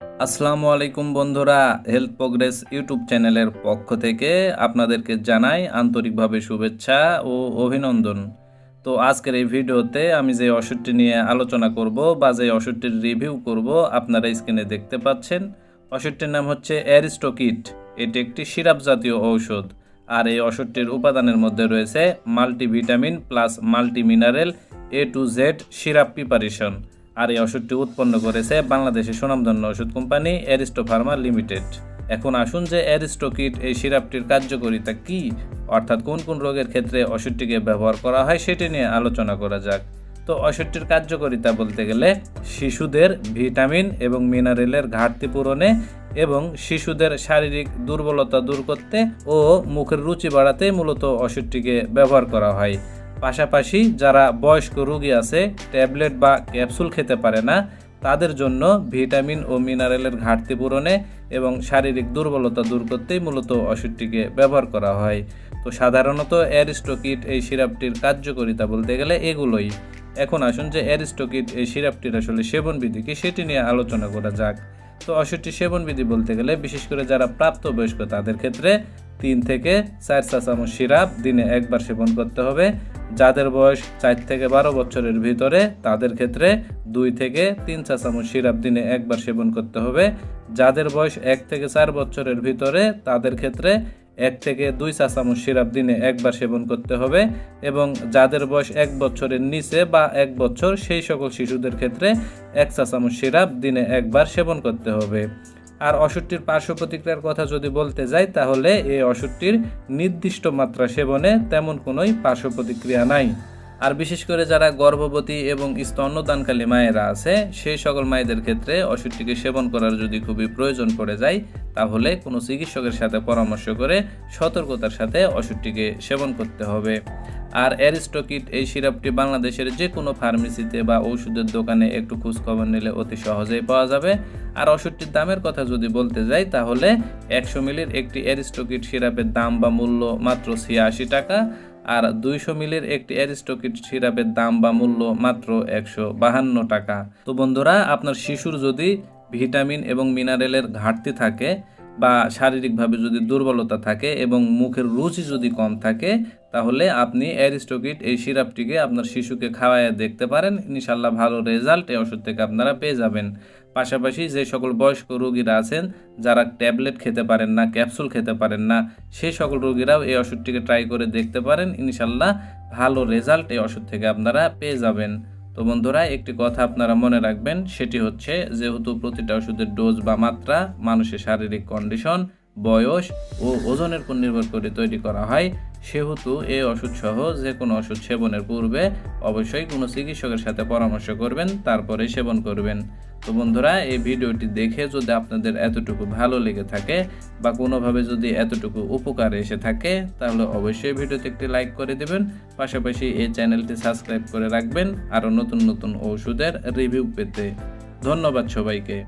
আসসালামু আলাইকুম বন্ধুরা হেলথ প্রোগ্রেস ইউটিউব চ্যানেলের পক্ষ থেকে আপনাদেরকে জানাই আন্তরিকভাবে শুভেচ্ছা ও অভিনন্দন। তো আজকের এই ভিডিওতে আমি যে ওষুধটি নিয়ে আলোচনা করব বা যে ওষুধটির রিভিউ করব, আপনারা স্ক্রিনে দেখতে পাচ্ছেন। ওষুধটির নাম হচ্ছে অ্যারিস্টোকিট এটি একটি সিরাপ জাতীয় ঔষধ। আর এই ওষুধটির উপাদানের মধ্যে রয়েছে multivitamin plus multi mineral A to Z syrup preparation আর এই ওষুধটি উৎপন্ন করেছে বাংলাদেশের সুনামধন্য ওষুধ কোম্পানি অ্যারিস্টো ফার্মা লিমিটেড। এখন আসুন যে অ্যারিস্টোকিট এই সিরাপটির কার্যকারিতা কি, অর্থাৎ কোন কোন রোগের ক্ষেত্রে ওষুধটিকে ব্যবহার করা হয় সেটি নিয়ে আলোচনা করা যাক। তো ওষুধটির কার্যকারিতা বলতে গেলে শিশুদের ভিটামিন এবং মিনারেলের ঘাটতি পূরণে এবং শিশুদের শারীরিক দুর্বলতা দূর করতে ও মুখের রুচি বাড়াতে মূলত ওষুধটিকে ব্যবহার করা হয়। পাশাপাশি যারা বয়স্ক রোগী আছে, ট্যাবলেট বা ক্যাপসুল খেতে পারে না, তাদের জন্য ভিটামিন ও মিনারেলের ঘাটতি পূরণে এবং শারীরিক দুর্বলতা দূর করতেই মূলত ওষুধটিকে ব্যবহার করা হয়। তো সাধারণত অ্যারিস্টোকিট এই সিরাপটির কার্যকারিতা বলতে গেলে এগুলোই। এখন আসুন যে অ্যারিস্টোকিট এই সিরাপটির আসলে সেবনবিধি কি সেটি নিয়ে আলোচনা করা যাক। তো ওষুধটি সেবনবিধি বলতে গেলে বিশেষ করে যারা প্রাপ্তবয়স্ক তাদের ক্ষেত্রে তিন থেকে চার চা চামচ সিরাপ দিনে একবার সেবন করতে হবে। যাদের বয়স চার থেকে বারো বছরের ভিতরে, তাদের ক্ষেত্রে দুই থেকে তিন চা চামচ সিরাপ দিনে একবার সেবন করতে হবে। যাদের বয়স এক থেকে চার বছরের ভিতরে, তাদের ক্ষেত্রে এক থেকে দুই চা চামচ সিরাপ দিনে একবার সেবন করতে হবে এবং যাদের বয়স এক বছরের নিচে বা এক বছর, সেই সকল শিশুদের ক্ষেত্রে এক চা চামচ সিরাপ দিনে একবার সেবন করতে হবে। আর অসুরটির পার্শ্ব প্রতিক্রিয়ার কথা যদি বলতে যাই, তাহলে এই অসুরটির নির্দিষ্ট মাত্রা সেবনে তেমন কোনোই পার্শ্ব প্রতিক্রিয়া নাই। আর বিশেষ করে যারা গর্ভবতী এবং স্তন্যদানকালী মায়েরা আছে, সেই সকল মায়েদের ক্ষেত্রে ওষুধটিকে সেবন করার যদি খুবই প্রয়োজন পড়ে যায়, তাহলে কোনো চিকিৎসকের সাথে পরামর্শ করে সতর্কতার সাথে ওষুধটিকে সেবন করতে হবে। আর অ্যারিস্টোকিট, এই সিরাপটি বাংলাদেশের যে কোনো ফার্মেসিতে বা ওষুধের দোকানে একটু খোঁজখবর নিলে অতি সহজেই পাওয়া যাবে। আর ওষুধটির দামের কথা যদি বলতে যাই, তাহলে একশো মিলির একটি অ্যারিস্টোকিট সিরাপের দাম বা মূল্য মাত্র ছিয়াশি টাকা। আর দুইশো মিলির একটি অ্যারিস্টোকিট সিরাপের দাম বা মূল্য মাত্র একশো বাহান্ন টাকা। তো বন্ধুরা, আপনার শিশুর যদি ভিটামিন এবং মিনারেলের ঘাটতি থাকে বা শারীরিকভাবে যদি দুর্বলতা থাকে এবং মুখের রুচি যদি কম থাকে, তাহলে আপনি অ্যারিস্টোকিট এই সিরাপটিকে আপনার শিশুকে খাওয়ায় দেখতে পারেন। ইনশাল্লাহ ভালো রেজাল্ট এই ওষুধ থেকে আপনারা পেয়ে যাবেন। পাশাপাশি যে সকল বয়স্ক রোগীরা আছেন, যারা ট্যাবলেট খেতে পারেন না, ক্যাপসুল খেতে পারেন না সেই সকল রোগীরাও এই ওষুধটিকে ট্রাই করে দেখতে পারেন। ইনশাল্লাহ ভালো রেজাল্ট এই ওষুধ থেকে আপনারা পেয়ে যাবেন। তো বন্ধুরা, একটি কথা আপনারা মনে রাখবেন, সেটি হচ্ছে যেহেতু প্রতিটা ওষুধের ডোজ বা মাত্রা, মানুষের শারীরিক কন্ডিশন বয়স ও ওজনের উপর নির্ভর করে তৈরি করা হয়। সেহেতু এই ওষুধ সহ যে কোনো ওষুধ সেবনের পূর্বে অবশ্যই কোনো চিকিৎসকের সাথে পরামর্শ করবেন, তারপরে সেবন করবেন। তো বন্ধুরা, এই ভিডিওটি দেখে যদি আপনাদের এতটুকু ভালো লেগে থাকে বা কোনোভাবে যদি এতটুকু উপকার এসে থাকে, তাহলে অবশ্যই ভিডিওতে একটি লাইক করে দেবেন। পাশাপাশি এই চ্যানেলটি সাবস্ক্রাইব করে রাখবেন। আরও নতুন নতুন ওষুধের রিভিউ পেতে। ধন্যবাদ সবাইকে।